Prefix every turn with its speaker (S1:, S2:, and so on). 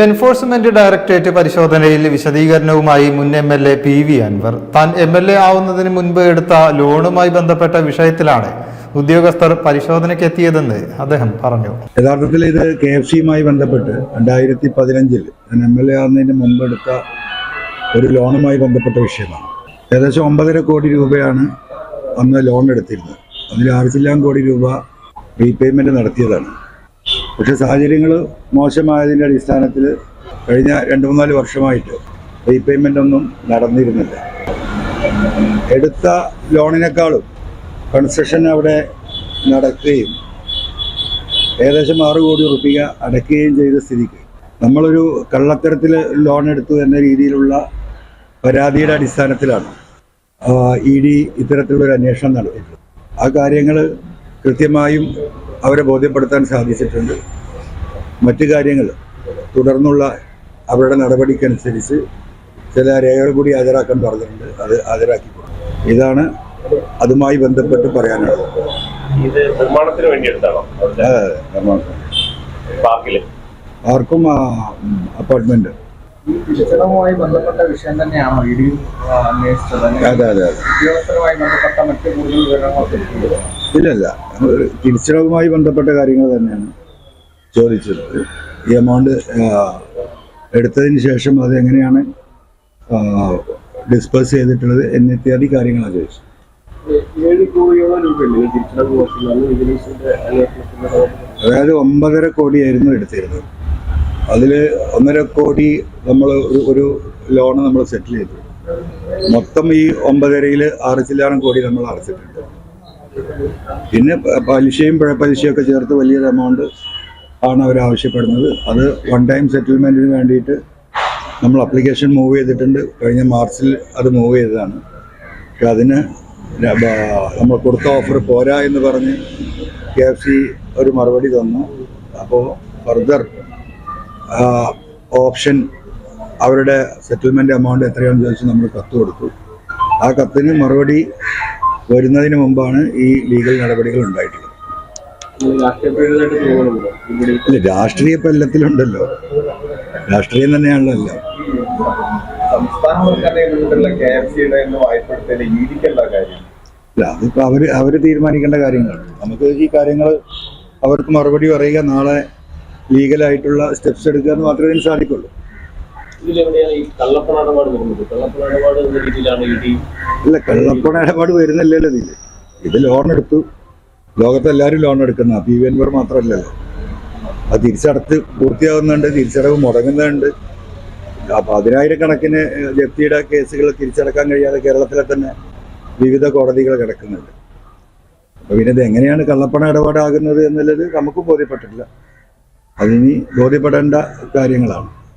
S1: Enforcement directorate പരിശോധനയിൽ വിശദീകരണവുമായി മുൻ M L A P V Anvar. താൻ എം എൽ എ ആവുന്നതിന് മുൻപ് എടുത്ത ലോണുമായി ബന്ധപ്പെട്ട വിഷയത്തിലാണ് ഉദ്യോഗസ്ഥർ പരിശോധനയ്ക്ക് എത്തിയതെന്ന് അദ്ദേഹം പറഞ്ഞു.
S2: യഥാർത്ഥത്തിൽ ഇത് കെ എഫ് സിയുമായി ബന്ധപ്പെട്ട് രണ്ടായിരത്തി പതിനഞ്ചിൽ ഞാൻ എം എൽ എ ആവുന്നതിന് മുൻപ് എടുത്ത ഒരു ലോണുമായി ബന്ധപ്പെട്ട വിഷയമാണ്. ഏകദേശം ഒമ്പതര കോടി രൂപയാണ് അന്ന് ലോൺ എടുത്തിരുന്നത്. അതിൽ ആയിരത്തില്ലാം കോടി രൂപ റീപേയ്മെന്റ് നടത്തിയതാണ്. പക്ഷേ സാഹചര്യങ്ങൾ മോശമായതിന്റെ അടിസ്ഥാനത്തിൽ കഴിഞ്ഞ രണ്ട് മൂന്നാൽ വർഷമായിട്ട് റീപേയ്മെന്റ് ഒന്നും നടന്നിരുന്നില്ല. എടുത്ത ലോണിനേക്കാളും കൺസ്ട്രക്ഷൻ അവിടെ നടക്കുകയും ഏകദേശം ആറ് കോടി റുപ്യ അടയ്ക്കുകയും ചെയ്ത സ്ഥിതിക്ക് നമ്മളൊരു കള്ളത്തരത്തിൽ ലോൺ എടുത്തു എന്ന രീതിയിലുള്ള പരാതിയുടെ അടിസ്ഥാനത്തിലാണ് ഇ ഡി ഇത്തരത്തിലുള്ളൊരു അന്വേഷണം നടത്തിയിട്ടുള്ളത്. ആ കാര്യങ്ങൾ കൃത്യമായും അവരെ ബോധ്യപ്പെടുത്താൻ സാധിച്ചിട്ടുണ്ട്. മറ്റു കാര്യങ്ങൾ തുടർന്നുള്ള അവരുടെ നടപടിക്കനുസരിച്ച് ചില രേഖകൾ കൂടി ഹാജരാക്കാൻ പറഞ്ഞിട്ടുണ്ട്. അത് ഹാജരാക്കി ഇതാണ് അതുമായി ബന്ധപ്പെട്ട് പറയാനുള്ളത്.
S3: ഇത് നിർമ്മാണത്തിന് വേണ്ടി എടുത്താണോ?
S2: ആർക്കും അപ്പാർട്ട്മെന്റ്.
S4: ഈ ബന്ധപ്പെട്ട വിഷയം തന്നെയാണോ? ഇ ഡി അന്വേഷിച്ചത്. അല്ലെങ്കിൽ
S2: അതെ അതെ അതെ.
S4: ഉദ്യോഗസ്ഥരുമായി ബന്ധപ്പെട്ട മറ്റ് കൂടുതൽ വിവരങ്ങൾ
S2: ഇല്ലല്ല തിരിച്ചടവുമായി ബന്ധപ്പെട്ട കാര്യങ്ങൾ തന്നെയാണ് ചോദിച്ചത്. ഈ എമൗണ്ട് എടുത്തതിന് ശേഷം അത് എങ്ങനെയാണ് ഡിസ്പേഴ്സ് ചെയ്തിട്ടുള്ളത് എന്നിത്യാദി കാര്യങ്ങളാണ് ചോദിച്ചത്. അതായത് ഒമ്പതര കോടിയായിരുന്നു എടുത്തിരുന്നത്. അതിൽ ഒന്നര കോടി നമ്മൾ ഒരു ലോണ് നമ്മൾ സെറ്റിൽ ചെയ്തു. മൊത്തം ഈ ഒമ്പതരയിൽ ആറ് ചില്ലാറും കോടി നമ്മൾ അടച്ചിട്ടുണ്ട്. പിന്നെ പലിശയും പലിശയൊക്കെ ചേർത്ത് വലിയൊരു എമൗണ്ട് ആണ് അവർ ആവശ്യപ്പെടുന്നത്. അത് വൺ ടൈം സെറ്റിൽമെന്റിന് വേണ്ടിയിട്ട് നമ്മൾ അപ്ലിക്കേഷൻ മൂവ് ചെയ്തിട്ടുണ്ട്. കഴിഞ്ഞ മാർച്ചിൽ അത് മൂവ് ചെയ്തതാണ്. പക്ഷെ അതിന് നമ്മൾ കൊടുത്ത ഓഫർ പോരാ എന്ന് പറഞ്ഞ് കെ എഫ് സി ഒരു മറുപടി തന്നു. അപ്പോൾ ഫർദർ ഓപ്ഷൻ അവരുടെ സെറ്റിൽമെന്റ് എമൗണ്ട് എത്രയാണെന്ന് ചോദിച്ച് നമ്മൾ കത്ത് കൊടുത്തു. ആ കത്തിന് മറുപടി വരുന്നതിന് മുമ്പാണ് ഈ ലീഗൽ നടപടികൾ ഉണ്ടായിട്ടുള്ളത്. അല്ല രാഷ്ട്രീയ ഇപ്പം എല്ലാത്തിലുണ്ടല്ലോ രാഷ്ട്രീയം തന്നെയാണല്ലോ എല്ലാം. അല്ല അതിപ്പോ അവർ അവർ തീരുമാനിക്കേണ്ട കാര്യങ്ങളാണ്. നമുക്ക് ഈ കാര്യങ്ങൾ അവർക്ക് മറുപടി പറയുക നാളെ ലീഗലായിട്ടുള്ള സ്റ്റെപ്സ് എടുക്കുക എന്ന് മാത്രമേ ഇതിന് സാധിക്കുള്ളൂ.
S3: ഇല്ല കള്ളപ്പണ ഇടപാട്
S2: അല്ല കള്ളപ്പണ വരുന്നില്ലല്ലോ ഇതിൽ ഇത് ലോൺ എടുത്തു. ലോകത്ത് എല്ലാവരും ലോൺ എടുക്കുന്ന പി വി എൻവർ മാത്രമല്ലല്ലോ. അത് തിരിച്ചടത്ത് പൂർത്തിയാവുന്നുണ്ട് തിരിച്ചടവ് മുടങ്ങുന്നുണ്ട്. പതിനായിരക്കണക്കിന് ജപ്തിയുടെ കേസുകൾ തിരിച്ചടക്കാൻ കഴിയാതെ കേരളത്തിലെ തന്നെ വിവിധ കോടതികൾ കിടക്കുന്നുണ്ട്. അപ്പോൾ പിന്നെ ഇത് എങ്ങനെയാണ് കള്ളപ്പണ ഇടപാടാകുന്നത് എന്നുള്ളത് നമുക്ക് ബോധ്യപ്പെട്ടിട്ടില്ല. അതിനി ബോധ്യപ്പെടേണ്ട കാര്യങ്ങളാണ്.